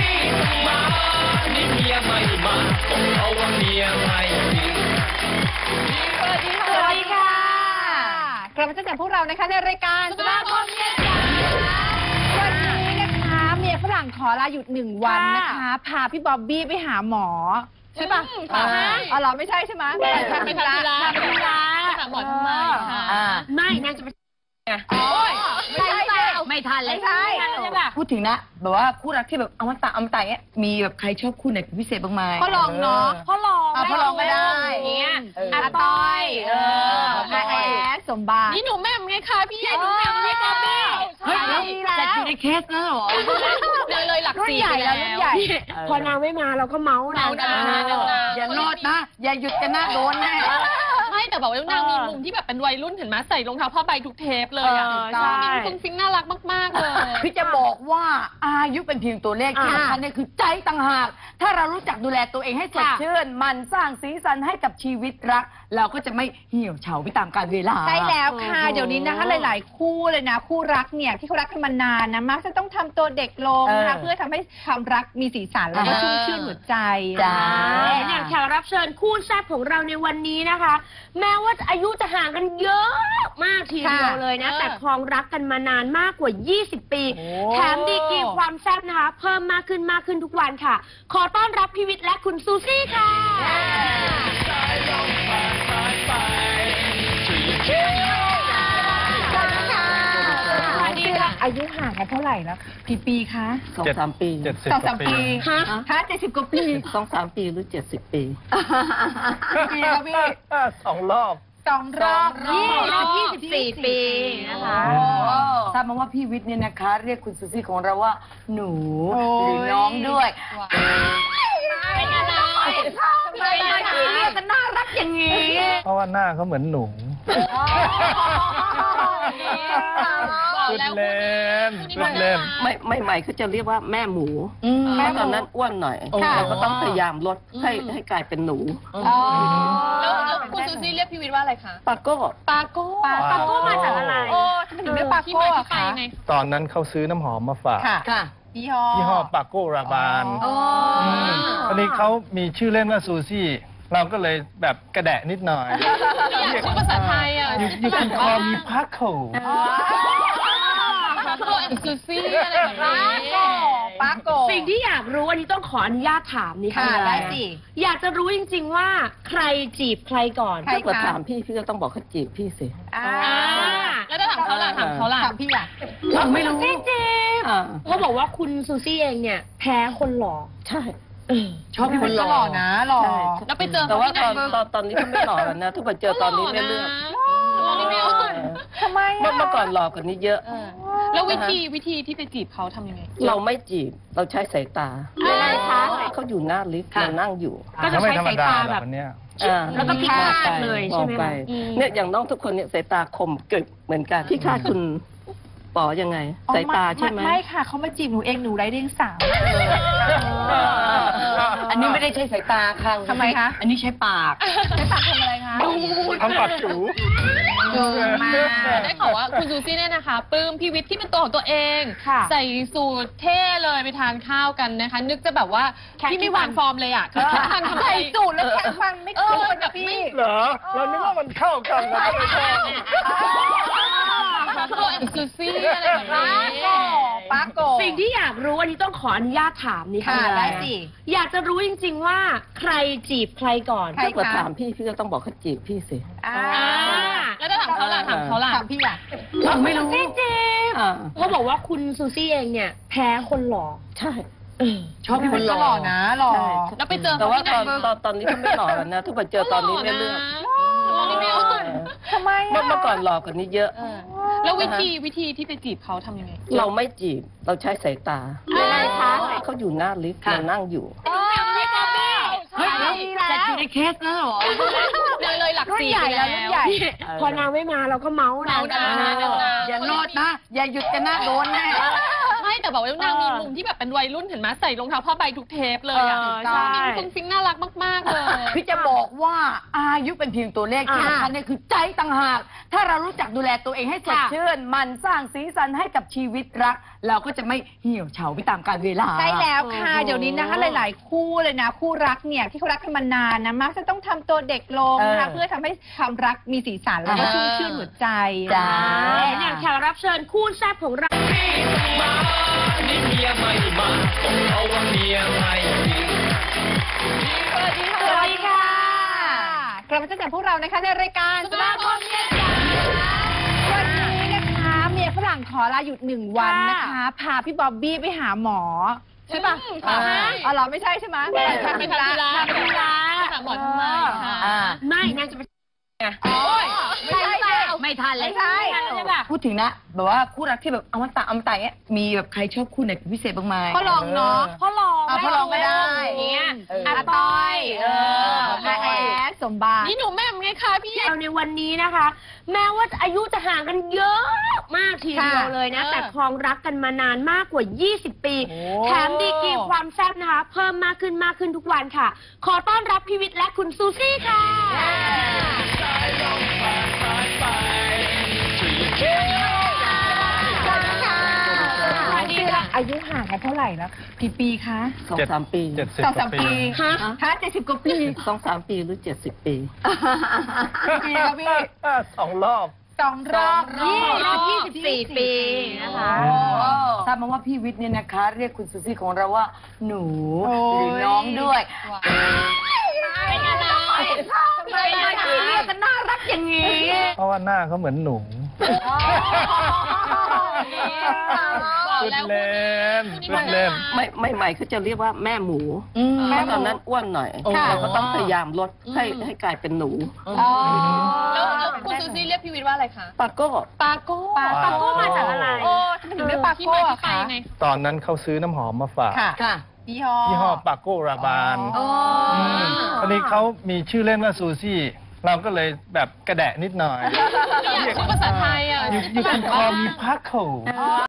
ซี่ต้องมานี่เมียไม่มาต้องเอาว่าเมียไม่จริงสวัสดีค่ะ สวัสดีค่ะ กลับมาเจอกับพวกเรานะคะในรายการสมาคมเมียจ๋าวันนี้นะคะเมียฝรั่งขอลาหยุดหนึ่งวันนะคะ พาพี่บ๊อบบี้ไปหาหมอ ใช่ปะค่ะ อ๋อเหรอไม่ใช่ใช่ไหมไปทำธุระทำธุระถามหมอทำไมคะอ่าไม่นางจะไป โอ้ยไม่ใช่เปล่าไม่ทันเลย ไม่ใช่ใช่ป่ะ พูดถึงนะ แบบว่าคู่รักที่แบบอมตะอมตะเนี้ยมีแบบใครชอบคู่ไหนเป็นพิเศษบ้างไหมก็ลองเนาะพ่อรองอะพ่อรองก็ได้อย่างเงี้ยเอออาต้อยเอออาแอดสมบัตินี่หนูแม่มไงคะพี่ใหญ่หนูแม่มพี่บ๊อบบี้เฮ้ยใช่แล้วจัดอยู่ในเคสแล้วเหรอเลยเลยหลักรุ่นสี่ใหญ่แล้วรุ่นใหญ่พอนางไม่มาเราก็เมาส์นางเมาส์นางอย่าโลดนะอย่าหยุดกันนะโดนแน่ไม่ แต่แบบว่านางมีมุมที่แบบเป็นวัยรุ่นเห็นไหมใส่รองเท้าผ้าใบทุกเทปเลยอะเออใช่ มีมุมฟิงน่ารักมาก ๆ เลย พี่จะบอกว่าอายุเป็นเพียงตัวเลขที่อ่าสำคัญเนี่ยคือใจต่างหาก ถ้าเรารู้จักดูแลตัวเองให้สดชื่นมันสร้างสีสันให้กับชีวิตรัก เราก็จะไม่เหี่ยวเฉาไปตามกาลเวลา ใช่แล้วค่ะเดี๋ยวนี้นะคะหลาย ๆ คู่เลยนะ คู่รักเนี่ยที่เขารักกันมานานนะมักจะต้องทำตัวเด็กลงนะคะเออเพื่อทำให้ความรักมีสีสันแล้วก็อ่าชุ่มชื่นหัวใจจ้า อย่างแขกรับเชิญคู่แซ่บของเราในวันนี้นะคะแม้ว่าอายุจะห่างกันเยอะมากทีเดียวเลยนะแต่ครองรักกันมานานมากกว่า 20 ปีแถมดีกรีความแซ่บนะคะ เพิ่มมากขึ้นมากขึ้นทุกวันค่ะ ขอต้อนรับพี่วิทย์และคุณซูซี่ค่ะส อายุห่างกันเท่าไหร่แล้ว กี่ปีคะสองสามปีเจ็ดสิบสองกสาว่ามปีปีฮะฮะเจ็ดสิบกว่าปีสองสามปีหรือเจ็ดสิบปี กี่ปีครับพี่สองรอบ สองรอบรอบ24ปีนะคะทราบมาว่าพี่วิทย์เนี่ยนะคะ เรียกคุณซูซี่ของเราว่าหนูโอ้ยหรือน้องด้วย เป็นยังไงทำไมทำไมอะพี่เรียกกันน่ารักอย่างนี้ เพราะว่าหน้าเขาเหมือนหนูบอก พูดแล้วเล่นพูดเล่น ไม่ไม่ใหม่เขาจะเรียกว่าแม่หมูอืมเพราะตอนนั้นอ้วนหน่อยค่ะเราก็ต้องพยายามลดให้ให้กลายเป็นหนูอ๋อแล้วแล้วคุณซูซี่เรียกพี่วิทย์ว่าอะไรคะปาโก้ปาโก้ปาปาโก้มาจากอะไรโอ้ทำไมถึงเรียกปาที่โก้มาที่อะไปคะไงตอนนั้นเขาซื้อน้ำหอมมาฝากค่ะค่ะยี่ห้อยี่ห้อปาโก้ราบานอ๋อมอันนี้เขามีชื่อเล่นว่าซูซี่ เราก็เลยแบบกระแดะนิดหน่อยอยากชื่อภาษาไทยอะยูยูกินคอมีพักโขปาโก้แอนซูซี่อะไรแบบปานี้โก้ปาโก้สิ่งที่อยากรู้อันนี้ต้องขออนุญาตถามนี่ค่ะค่ะได้สิอยากจะรู้จริง ๆ ว่าใครจีบใครก่อนใครถ้าเกิดถามพี่พี่ก็ต้องบอกเขาจีบพี่สิอ่าแล้วถ้าถามเขาล่ะถามเขาล่ะถามพี่อะเราไม่รู้จริงอ่าเขาบอกว่าคุณซูซี่เองเนี่ย แพ้คนหล่อใช่ ชอบคนหล่อนะหล่อใช่แล้วไปเจอแต่เขาว่าที่ไหนตอนตอนตอนนี้เขาไม่หล่อแล้วนะถ้าไปเจอตอนนี้เนี่ยเลือกตอนนี้ไม่เอาทำไมเมื่ออะเมื่อก่อนหล่อกว่านี้เยอะ แล้ววิธีวิธีที่ไปจีบเขาทำยังไง เราไม่จีบเราใช้สายตายังไงคะเขาอยู่หน้าลิฟต์ค่ะเรานั่งอยู่ ก็จะเขาไม่ใช้ธรรมสายดาตาหรแบอกบคนเนี้ยอ่าแล้วก็พิฆาตเลยมใช่องไหมไปคะอืมเนี่ยอย่างน้องทุกคนเนี่ยสายตาคมกริบเหมือนกันพี่คาดคุณ ป๋อยังไง สายตาใช่ไหม ไม่ค่ะเขามาจีบหนูเองหนูไร้เดียงสาวอันนี้ไม่ได้ใช้สายตาค่ะทำไมคะ อันนี้ใช้ปาก ใช้ปากทำอะไรคะ ทำปากจูดูมา ได้ข่าวว่าคุณซูซี่เนี่ยนะคะปลื้มพี่วิทย์ที่เป็นตัวของตัวเองค่ะใส่สูทเท่เลยไปทานข้าวกันนะคะ นึกจะแบบว่าแค่พี่ไม่วางฟอร์มเลยอะคือแค่ทานทำไมใส่สูตรแล้วแค่ฟังไม่เอคุ้อนแบนะบพี่ไม่เหรอ เรานึกว่ามันเข้ากันเราก็เลยชอบ ปาโก้แอนซูซี่อะไรแบบปานี้โก้ปาโก้สิ่งที่อยากรู้อันนี้ต้องขออนุญาตถามนี่ค่ะค่ะได้สิ อยากจะรู้จริง ๆ ว่าใครจีบใครก่อนใครถ้าเกิดถามพี่พี่ก็ต้องบอกเขาจีบพี่สิอ่าแล้วถ้าถามเขาล่ะถามเขาล่ะถามพี่อะเราไม่รู้จริงอ่าๆเขาบอกว่าคุณซูซี่เองเนี่ย แพ้คนหล่อใช่ชอบคนหล่อหล่อนะหล่อใช่แล้วไปเจอแต่เขาว่าที่ไหนตอนตอนตอนนี้เขาไม่หล่อแล้วนะถ้าไปเจอตอนนี้เนี่ยเลือกตอนนี้ไม่เอาทำไมเมื่ออะเมื่อก่อนหล่อกว่านี้เยอะ แล้ววิธีวิธีที่ไปจีบเขาทำยังไงเราไม่จีบเราใช้สายตายังไงคะเขาอยู่หน้าลิฟต์ค่ะเรานั่งอยู่เฮ้ยจัดอยู่ในเคสแล้วเหรอเลยเลยหลักรุ่นสี่ใหญ่ไปแล้วแล้รุ่นวใหญ่พอนางไม่มาเราก็เมาส์นางเมาส์นางอย่าโลดนะ อย่าหยุดกันนะโดนแน่ไม่ แต่แบบว่านางมีมุมที่แบบเป็นวัยรุ่นเห็นไหมใส่รองเท้าผ้าใบทุกเทปเลยอะเออน้องใช่มิ้งฟุ้งฟิ้งน่ารักมาก ๆ เลย คือจะบอกว่าอายุเป็นเพียงตัวเลขที่อ่าสำคัญเนี่ยคือใจต่างหาก ถ้าเรารู้จักดูแลตัวเองให้สดค่ะ ชื่นมันสร้างสีสันให้กับชีวิตรัก เราก็จะไม่เหี่ยวเฉาไปตามกาลเวลา ใช่แล้วค่ะโอ้โหเดี๋ยวนี้นะคะหลาย ๆ คู่เลยนะ คู่รักเนี่ยที่เขารักกันมานานนะมักจะต้องทำตัวเด็กลงนะคะเออเพื่อทำให้ความรักมีสีสันแล้วก็อ่าชุ่มชื่นหัวใจจ้าอย่างแขกรับเชิญคู่แซ่บของเรามานี่เมียใหม่มาต้องเอาว่าเมียใหม่จริงสวัสดีค่ะสวัสดีค่ะ กลับมาเจอกับพวกเรานะคะในรายการสมาคมเมียจ๋าวันนี้นะคะเมียฝรั่งขอลาหยุดหนึ่งวันนะคะ พาพี่บ๊อบบี้ไปหาหมอ ใช่ปะอืมค่ะอ๋อเหรอไม่ใช่ใช่ไหมทำไปทำธุระทำธุระหาหมอทำไมค่ะอ่า ไม่นางจะไป โอ้ย ไม่ใช่ใช่ไม่ทันเลยไม่ใช่ใช่ป่ะพูดถึงนะ แบบว่าคู่รักที่แบบอมตะอมตะเนี่ยมีแบบใครชอบคู่ไหนเป็นพิเศษบ้างไหมก็ลองเนาะ พ่อรองอะพ่อรองก็ได้อย่างเงี้ยเอออาต้อย เอออาแอดสมบัติ นี่หนูแม่มไงคะพี่ เราในวันนี้นะคะ แม้ว่าอายุจะห่างกันเยอะมากทีเดียวเลยนะค่ะแต่ครองรักกันมานานมากกว่า 20 ปี โอ้ แถมดีกรีความแซ่บนะคะ เพิ่มมากขึ้นมากขึ้นทุกวันค่ะ ขอต้อนรับพี่วิทย์และคุณซูซี่ค่ะส กันเท่าไหร่แล้วกี่ปีคะสองสามปีเจ็ดสิบสองกสาว่ามปีปีฮะฮะเจ็ดสิบกว่าปีสองสามปีหรือเจ็ดสิบปีปีครับพี่สองรอบสองรอบรอบ24ปีนะคะโอ้ทราบมาว่าพี่วิทย์เนี่ยนะคะ เรียกคุณซูซี่ของเราว่า หนูโอ้ยหรือน้องด้วยเป็นอะไรทำไมพี่เรียกกันน่ารักอย่างนี้ เพราะว่าหน้าเขาเหมือนหนูบอก พูดแล้วเล่นพูดเล่น ไม่ไม่ใหม่เขาจะเรียกว่าแม่หมูแม่เพราะหมูตอนนั้นอ้วนหน่อยค่ะเราก็ต้องพยายามลดให้ให้กลายเป็นหนูอ๋อแล้วแล้วคุณซูซี่เรียกพี่วิทย์ว่าอะไรคะปาโก้ปาโก้ปาปาโก้มาจากอะไรโอ้ทำไมถึงเรียกปาที่โก้มาที่อะไปคะยังไงตอนนั้นเขาซื้อน้ำหอมมาฝากค่ะค่ะยี่ห้อยี่ห้อปาโก้ราบานอ๋อมอันนี้เขามีชื่อเล่นว่าซูซี่ เราก็เลยแบบกระแดะนิดหน่อย ไม่อยากชื่อภาษาไทยอะอยู่อยู่ฝคุรั่ณงคอบ้างมีพักโข